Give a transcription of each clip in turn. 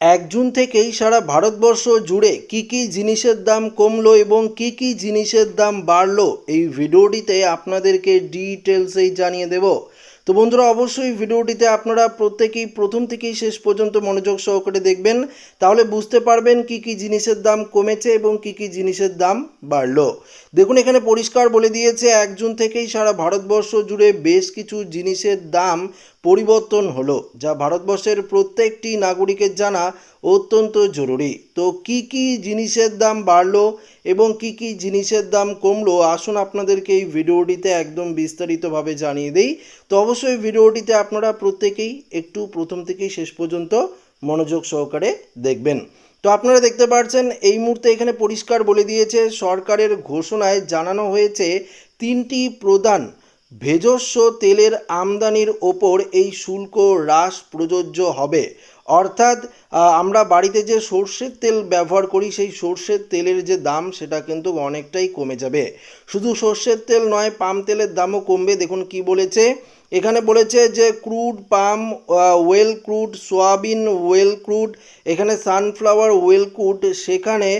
এক জুন থেকেই সারা ভারতবর্ষ জুড়ে কি কি জিনিসের দাম কমলো এবং কি কি জিনিসের দাম বাড়লো এই ভিডিওটিতে আপনাদেরকে ডিটেলসেই জানিয়ে দেব। তো বন্ধুরা, অবশ্যই ভিডিওটিতে আপনারা প্রত্যেকেই প্রথম থেকেই শেষ পর্যন্ত মনোযোগ সহকারে দেখবেন। তাহলে বুঝতে পারবেন কি কি জিনিসের দাম কমেছে এবং কি কি জিনিসের দাম বাড়লো। দেখুন, এখানে পরিষ্কার বলে দিয়েছে, এক জুন থেকেই সারা ভারতবর্ষ জুড়ে বেশ কিছু জিনিসের দাম পরিবর্তন হলো, যা ভারতবর্ষের প্রত্যেকটি নাগরিকের জানা অত্যন্ত জরুরি। তো কি কি জিনিসের দাম বাড়লো এবং কি কি জিনিসের দাম কমলো, আসুন আপনাদেরকে এই ভিডিওটিতে একদম বিস্তারিতভাবে জানিয়ে দেই। তো অবশ্যই ভিডিওটিতে আপনারা প্রত্যেকেই একটু প্রথম থেকেই শেষ পর্যন্ত মনোযোগ সহকারে দেখবেন। তো আপনারা দেখতে পাচ্ছেন এই মুহূর্তে এখানে পরিষ্কার বলে দিয়েছে, সরকারের ঘোষণায় জানানো হয়েছে, তিনটি প্রধান ভেষজ তেলের আমদানির ওপর এই শুল্ক হ্রাস প্রযোজ্য হবে। অর্থাৎ আমরা বাড়িতে যে সর্ষের তেল ব্যবহার করি, সেই সর্ষের তেলের যে দাম, সেটা কিন্তু অনেকটাই কমে যাবে। শুধু সর্ষের তেল নয়, পাম তেলের দামও কমবে। দেখুন কি বলেছে। এখানে বলেছে যে, crude palm oil crude, soybean oil crude, এখানে সানফ্লাওয়ার ওয়েল ক্রুড, সেখানে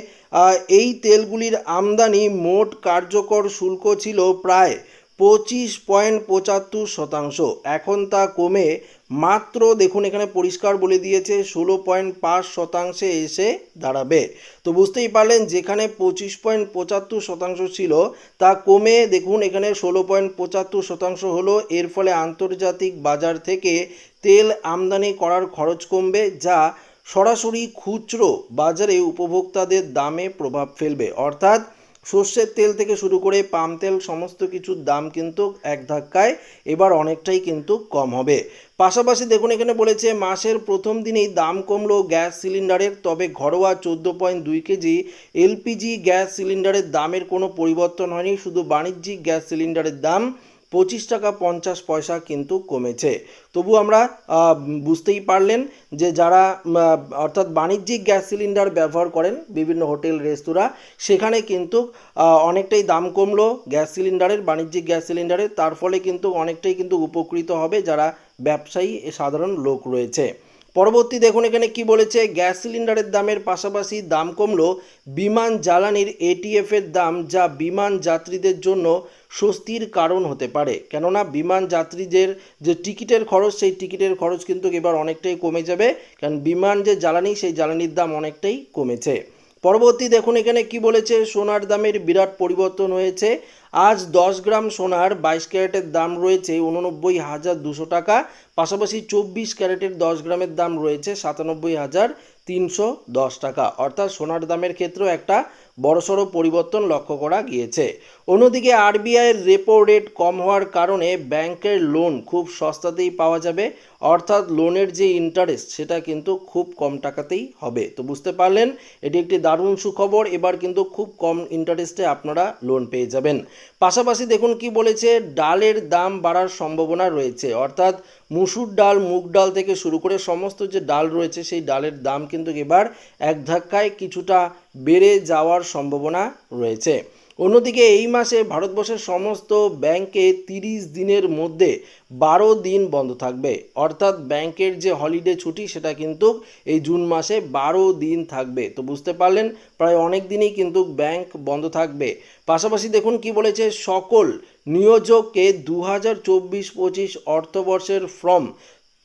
এই তেলগুলির আমদানি মোট কার্যকর শুল্ক ছিল প্রায় পঁচিশ পয়েন্ট পঁচাত্তর শতাংশ। এখন তা কমে মাত্র দেখুন এখানে পরিষ্কার বলে দিয়েছে, ষোলো পয়েন্ট পাঁচ শতাংশে এসে দাঁড়াবে। তো বুঝতেই পারলেন যেখানে পঁচিশ পয়েন্ট পঁচাত্তর শতাংশ ছিল, তা কমে দেখুন এখানে ষোলো পয়েন্ট পঁচাত্তর শতাংশ হলো। এর ফলে আন্তর্জাতিক বাজার থেকে তেল আমদানি করার খরচ কমবে, যা সরাসরি খুচরো বাজারে উপভোক্তাদের দামে প্রভাব ফেলবে। অর্থাৎ সর্ষের তেল থেকে শুরু করে পাম তেল সমস্ত কিছুর দাম কিন্তু এক ধাক্কায় এবার অনেকটাই কিন্তু কম হবে। পাশাপাশি দেখুন, এখানে বলেছে মাসের প্রথম দিনেই দাম কমলো গ্যাস সিলিন্ডারের, তবে ঘরোয়া চোদ্দ পয়েন্ট দুই কেজি এলপিজি গ্যাস সিলিন্ডারের দামের কোনো পরিবর্তন হয়নি, শুধু বাণিজ্যিক গ্যাস সিলিন্ডারের দাম পঁচিশ টাকা পঞ্চাশ পয়সা কিন্তু কমেছে। তবু আমরা বুঝতেই পারলেন যে যারা অর্থাৎ বাণিজ্যিক গ্যাস সিলিন্ডার ব্যবহার করেন বিভিন্ন হোটেল, রেস্তোরাঁ, সেখানে কিন্তু অনেকটাই দাম কমলো গ্যাস সিলিন্ডারের, বাণিজ্যিক গ্যাস সিলিন্ডারের। তার ফলে কিন্তু অনেকটাই কিন্তু উপকৃত হবে যারা ব্যবসায়ী সাধারণ লোক রয়েছে। পরবর্তী দেখুন এখানে কি বলেছে, গ্যাস সিলিন্ডারের দামের পাশাপাশি দাম কমলো, বিমান জ্বালানির এটিএফ এর দাম যা বিমান যাত্রীদের জন্য স্বস্তির কারণ হতে পারে। কেননা বিমান যাত্রীদের যে টিকিটের খরচ, সেই টিকিটের খরচ কিন্তু এবার অনেকটাই কমে যাবে। কারণ বিমান যে জ্বালানি, সেই জ্বালানির দাম অনেকটাই কমেছে। পরবর্তী দেখুন এখানে কি বলেছে, সোনার দামের বিরাট পরিবর্তন হয়েছে। আজ দশ গ্রাম সোনার বাইশ ক্যারেটের দাম রয়েছে উননব্বই হাজার দুশো টাকা, পাশাপাশি চব্বিশ ক্যারেটের দশ গ্রামের দাম রয়েছে সাতানব্বই হাজার তিনশো দশ টাকা। অর্থাৎ সোনার দামের ক্ষেত্রেও একটা বড়সড় পরিবর্তন লক্ষ্য করা গিয়েছে। অন্যদিকে আরবিআইয়ের রেপো রেট কম হওয়ার কারণে ব্যাংকের লোন খুব সস্তাতেই পাওয়া যাবে, অর্থাৎ লোনের যে ইন্টারেস্ট সেটা কিন্তু খুব কম টাকাতেই হবে। তো বুঝতে পারলেন, এটি একটি দারুণ সুখবর, এবার কিন্তু খুব কম ইন্টারেস্টে আপনারা লোন পেয়ে যাবেন। পাশাপাশি দেখুন কি বলেছে, ডালের দাম বাড়ার সম্ভাবনা রয়েছে, অর্থাৎ মুসুর ডাল, মুগ ডাল থেকে শুরু করে সমস্ত যে ডাল রয়েছে সেই ডালের দাম কিন্তু এবার এক ধাক্কায় কিছুটা বেড়ে যাওয়ার সম্ভাবনা রয়েছে। অন্যদিকে এই মাসে ভারতবর্ষের সমস্ত ব্যাংকে তিরিশ দিনের মধ্যে বারো দিন বন্ধ থাকবে। অর্থাৎ ব্যাংকের যে হলিডে ছুটি, সেটা কিন্তু এই জুন মাসে বারো দিন থাকবে। তো বুঝতে পারলেন, প্রায় অনেক দিনই কিন্তু ব্যাংক বন্ধ থাকবে। পাশাপাশি দেখুন কি বলেছে সকল নিয়োজককে দু হাজার চব্বিশ পঁচিশ অর্থবর্ষের ফর্ম।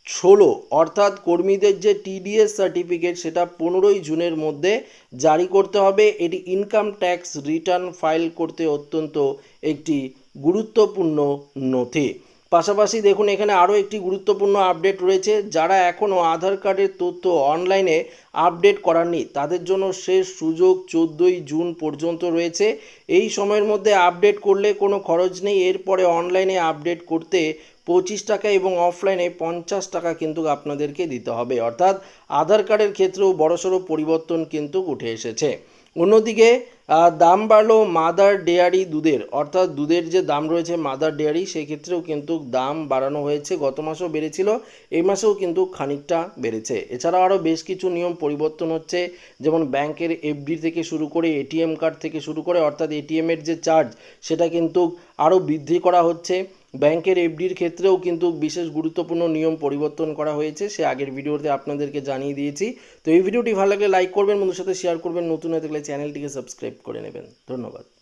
ষোলো, অর্থাৎ কর্মীদের যে টিডিএস সার্টিফিকেট সেটা পনেরোই জুনের মধ্যে জারি করতে হবে। এটি ইনকাম ট্যাক্স রিটার্ন ফাইল করতে অত্যন্ত একটি গুরুত্বপূর্ণ নথি। পাশাপাশি দেখুন, এখানে আরও একটি গুরুত্বপূর্ণ আপডেট রয়েছে। যারা এখনও আধার কার্ডের তথ্য অনলাইনে আপডেট করাননি, তাদের জন্য শেষ সুযোগ চোদ্দোই জুন পর্যন্ত রয়েছে। এই সময়ের মধ্যে আপডেট করলে কোনো খরচ নেই। এরপরে অনলাইনে আপডেট করতে পঁচিশ টাকা এবং অফলাইনে পঞ্চাশ টাকা কিন্তু আপনাদেরকে দিতে হবে। অর্থাৎ আধার কার্ডের ক্ষেত্রেও বড়সড় পরিবর্তন কিন্তু উঠে এসেছে। অন্যদিকে দাম বাড়লো মাদার ডেয়ারি দুধের। অর্থাৎ দুধের যে দাম রয়েছে মাদার ডেয়ারি সেই ক্ষেত্রেও কিন্তু দাম বাড়ানো হয়েছে। গত মাসেও বেড়েছিল, এই মাসেও কিন্তু খানিকটা বেড়েছে। এছাড়াও আরও বেশ কিছু নিয়ম পরিবর্তন হচ্ছে, যেমন ব্যাংকের এফডি থেকে শুরু করে এটিএম কার্ড থেকে শুরু করে অর্থাৎ এটিএমের যে চার্জ, সেটা কিন্তু আরও বৃদ্ধি করা হচ্ছে। ব্যাংকের এফডির ক্ষেত্রেও কিন্তু বিশেষ গুরুত্বপূর্ণ নিয়ম পরিবর্তন করা হয়েছে, সে আগের ভিডিওতে আপনাদেরকে জানিয়ে দিয়েছি। তো এই ভিডিওটি ভালো লাগলে লাইক করবেন, বন্ধুর সাথে শেয়ার করবেন, নতুন হয়ে থাকলে চ্যানেলটিকে সাবস্ক্রাইব করে নেবেন। ধন্যবাদ।